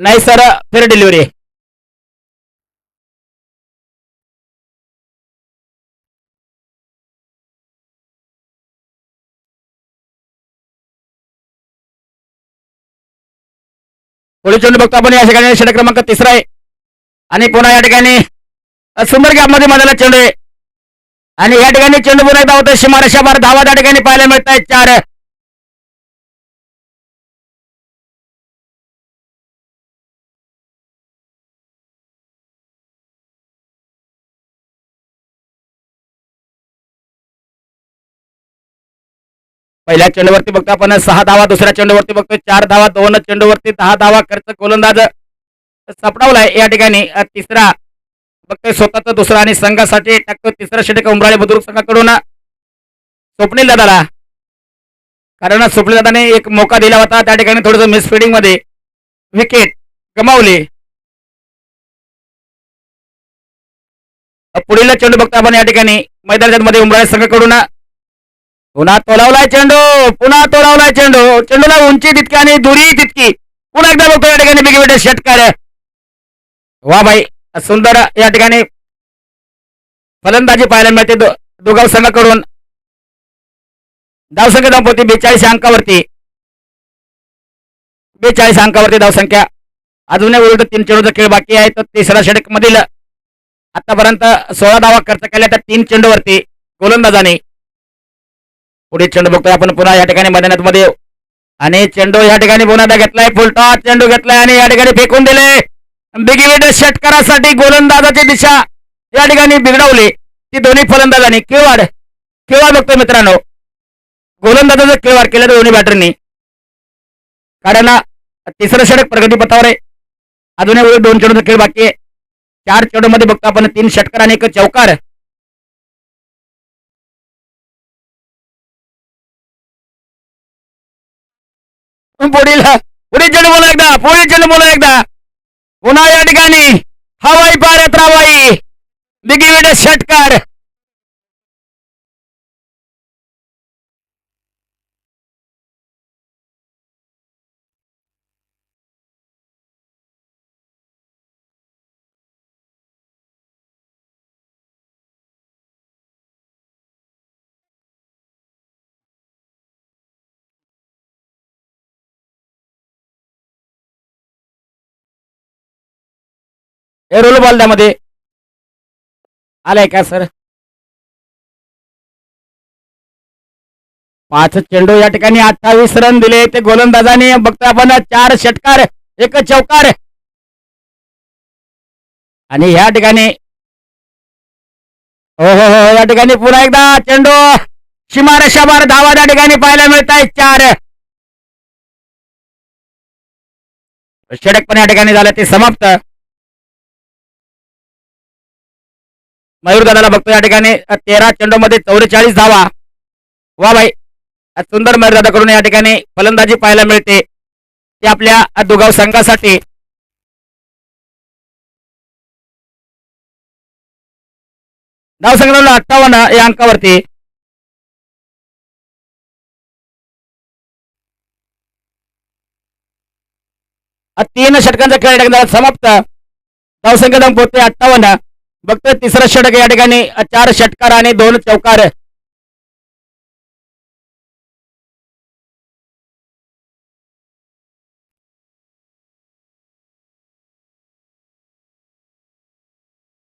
नाही सर फेर डिलिव्हरी आहे पुढे बघतो आपण. या ठिकाणी षटक क्रमांक तिसरा आहे. आणि पुन्हा या ठिकाणी सुंदर गॅपमध्ये मधाला चेंडू आहे. आणि या ठिकाणी चेंडू पुन्हा एकदा होतं सीमारेषा बार धावा त्या ठिकाणी पाहायला मिळत आहेत चार पहिल्या चेंडूवरती बघतो आपण सहा धावा दुसऱ्या चेंडूवरती बघतो चार धावा दोन चेंडूवरती दहा धावा खर्च गोलंदाज सपडावलाय. या ठिकाणी तिसरा बघतोय स्वतःचा दुसरा आणि संघासाठी टाकतो तिसरा षटक उमराळे बुद्रुक संघाकडून. स्वप्नील दादाला. कारण स्वप्नील दादाने एक मोका दिला होता त्या ठिकाणी थोडस मिसफिडिंगमध्ये. विकेट गमावली. पुढील चेंडू बघतो आपण या ठिकाणी मैदानाच्या मध्ये उमराळे संघाकडून. पुन्हा तोलावलाय चेंडू पुन्हा तोलावलाय चेंडू. चेंडूला उंची तितकी आणि दुरी तितकी. पुन्हा एकदा बघतो या ठिकाणी बिग विकेट षटकार वा भाई सुंदर या ठिकाणी फलंदाजी पाहायला मिळते दो- संघाकडून. धावसंख्या धावपती बेचाळीस अंकावरती. बेचाळीस अंकावरती धावसंख्या. अजूनही उलट तीन चेंडूचा खेळ बाकी आहे तर तिसरा षटक मधील आतापर्यंत सोळा धावा खर्च केल्या त्या तीन चेंडूवरती गोलंदाजाने. पुढे चेंडू बघतोय आपण. पुन्हा या ठिकाणी मैदानात मध्ये आणि चेंडू या ठिकाणी पुन्हा घेतलाय. फुलटा चेंडू घेतलाय आणि या ठिकाणी फेकून दिले. बिगिविड षटकारासाठी गोलंदाजाची दिशा या ठिकाणी बिघडवली. ती दोन्ही फलंदाजांनी किळवाड किळवाड बघतोय मित्रांनो. गोलंदाजाचं किळवाड केलं दोन्ही बॅटरनी. कारण तिसरं षटक प्रगतीपथावर आहे. अजूनही दोन चेंडूचा खेळ बाकी आहे. चार चेंडू मध्ये बघतो आपण तीन षटकार आणि एक चौकार. पुढील पुढील चेंडू बोला एकदा. पुढील चेंडू बोला एकदा. पुन्हा या ठिकाणी. हवाई पारत रावाई बिगिविड षटकार एरोल रोल आलाय का सर? पाच चेंडू या ठिकाणी अठ्ठावीस रन दिले. ते गोलंदाजाने बघतोय आपण चार षटकार एक चौकार. आणि या ठिकाणी हो हो हो या ठिकाणी पुन्हा एकदा चेंडू. शिमार शमार धावा त्या ठिकाणी पाहायला मिळत आहे चार. षटक पण या ठिकाणी झालं ते समाप्त. मयूर दादाला बघतो या ठिकाणी. तेरा चेंडूमध्ये चौवेचाळीस धावा. वा भाई सुंदर मयूर दादाकडून या ठिकाणी फलंदाजी पाहायला मिळते. ते आपल्या दुगाव संघासाठी. धाव संघाला अठ्ठावन्न या अंकावरती. तीन षटकांचा खेळ समाप्त. धावसंख्या धाव पोहोचते अठ्ठावन्न. बघतोय तिसरं षटक या ठिकाणी चार षटकार आणि दोन चौकार